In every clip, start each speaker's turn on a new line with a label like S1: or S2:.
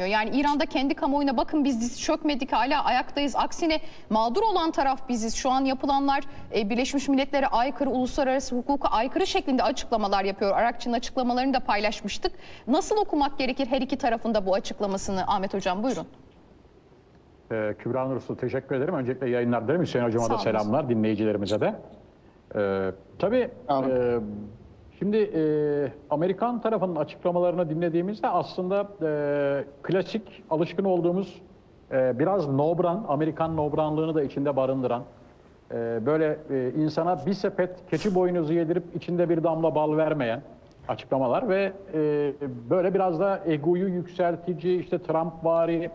S1: Yani İran'da kendi kamuoyuna bakın biz diz çökmedik hala ayaktayız. Aksine mağdur olan taraf biziz. Şu an yapılanlar e, Birleşmiş Milletler'e aykırı, uluslararası hukuka aykırı şeklinde açıklamalar yapıyor. Arakçı'nın açıklamalarını da paylaşmıştık. Nasıl okumak gerekir her iki tarafında bu açıklamasını Ahmet Hocam buyurun.
S2: Ee, Kübra Nursu teşekkür ederim. Öncelikle yayınlar dilerim. Hüseyin Hocama da selamlar, dinleyicilerimize de. Ee, tabii
S3: olun.
S2: e, şimdi e, Amerikan tarafının açıklamalarını dinlediğimizde aslında e, klasik, alışkın olduğumuz e, biraz nobran, Amerikan nobranlığını da içinde barındıran, e, böyle e, insana bir sepet keçi boynuzu yedirip içinde bir damla bal vermeyen açıklamalar ve e, böyle biraz da egoyu yükseltici, işte Trump vari,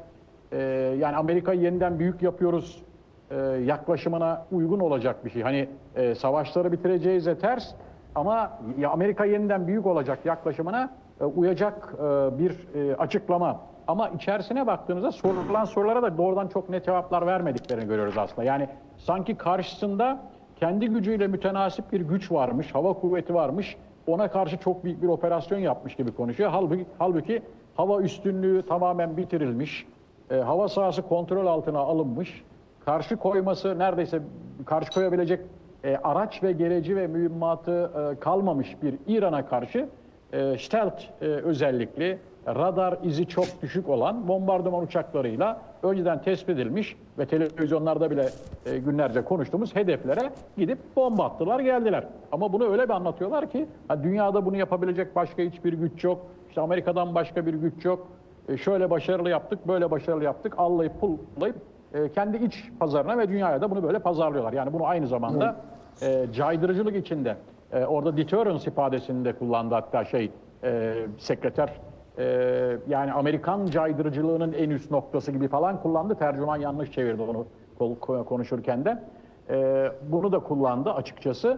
S2: e, yani Amerika'yı yeniden büyük yapıyoruz e, yaklaşımına uygun olacak bir şey. Hani e, savaşları bitireceğize ters ama Amerika yeniden büyük olacak yaklaşımına e, uyacak e, bir e, açıklama. Ama içerisine baktığınızda sorulan sorulara da doğrudan çok net cevaplar vermediklerini görüyoruz aslında. Yani sanki karşısında kendi gücüyle mütenasip bir güç varmış, hava kuvveti varmış. Ona karşı çok büyük bir operasyon yapmış gibi konuşuyor. Halbuki, halbuki hava üstünlüğü tamamen bitirilmiş. E, hava sahası kontrol altına alınmış. Karşı koyması neredeyse karşı koyabilecek e, araç ve gereci ve mühimmatı e, kalmamış bir İran'a karşı e, stealth e, özellikli radar izi çok düşük olan bombardıman uçaklarıyla önceden tespit edilmiş ve televizyonlarda bile e, günlerce konuştuğumuz hedeflere gidip bomba attılar geldiler. Ama bunu öyle bir anlatıyorlar ki ha, dünyada bunu yapabilecek başka hiçbir güç yok. İşte Amerika'dan başka bir güç yok. E, şöyle başarılı yaptık, böyle başarılı yaptık. Allayıp pullayıp e, kendi iç pazarına ve dünyaya da bunu böyle pazarlıyorlar. Yani bunu aynı zamanda e, caydırıcılık içinde. E, orada deterrence ifadesini de kullandı hatta şey e, sekreter. E, yani Amerikan caydırıcılığının en üst noktası gibi falan kullandı. Tercüman yanlış çevirdi onu konuşurken de. E, bunu da kullandı açıkçası.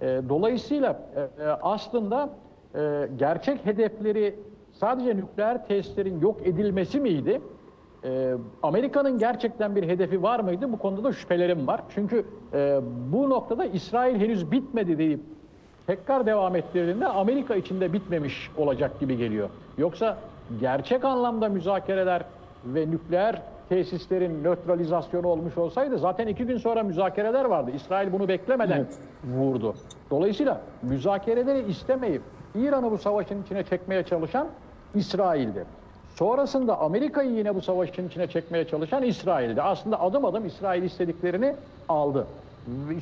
S2: E, dolayısıyla e, e, aslında e, gerçek hedefleri sadece nükleer testlerin yok edilmesi miydi? Ee, Amerika'nın gerçekten bir hedefi var mıydı? Bu konuda da şüphelerim var. Çünkü e, bu noktada İsrail henüz bitmedi deyip tekrar devam ettirdiğinde Amerika içinde bitmemiş olacak gibi geliyor. Yoksa gerçek anlamda müzakereler ve nükleer tesislerin nötralizasyonu olmuş olsaydı zaten iki gün sonra müzakereler vardı. İsrail bunu beklemeden
S3: Evet.
S2: vurdu. Dolayısıyla müzakereleri istemeyip İran'ı bu savaşın içine çekmeye çalışan İsrail'di. Sonrasında Amerika'yı yine bu savaşın içine çekmeye çalışan İsrail'di. Aslında adım adım İsrail istediklerini aldı.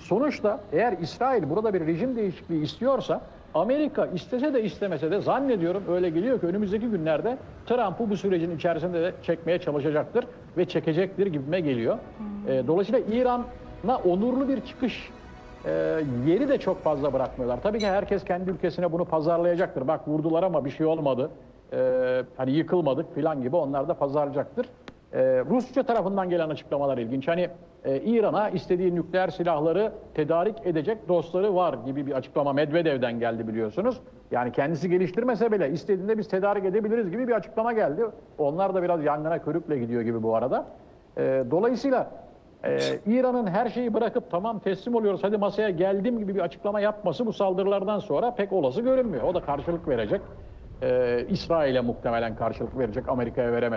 S2: Sonuçta eğer İsrail burada bir rejim değişikliği istiyorsa Amerika istese de istemese de zannediyorum öyle geliyor ki önümüzdeki günlerde Trump'ı bu sürecin içerisinde de çekmeye çalışacaktır ve çekecektir gibime geliyor. Ee, dolayısıyla İran'a onurlu bir çıkış e, yeri de çok fazla bırakmıyorlar. Tabii ki herkes kendi ülkesine bunu pazarlayacaktır. Bak vurdular ama bir şey olmadı. E, hani yıkılmadık falan gibi onlar da pazarlayacaktır. E, Rusya tarafından gelen açıklamalar ilginç. Hani e, İran'a istediği nükleer silahları tedarik edecek dostları var gibi bir açıklama Medvedev'den geldi biliyorsunuz. Yani kendisi geliştirmese bile istediğinde biz tedarik edebiliriz gibi bir açıklama geldi. Onlar da biraz yangına körükle gidiyor gibi bu arada. E, dolayısıyla ee, İran'ın her şeyi bırakıp tamam teslim oluyoruz hadi masaya geldim gibi bir açıklama yapması bu saldırılardan sonra pek olası görünmüyor. O da karşılık verecek. Ee, İsrail'e muhtemelen karşılık verecek Amerika'ya veremez.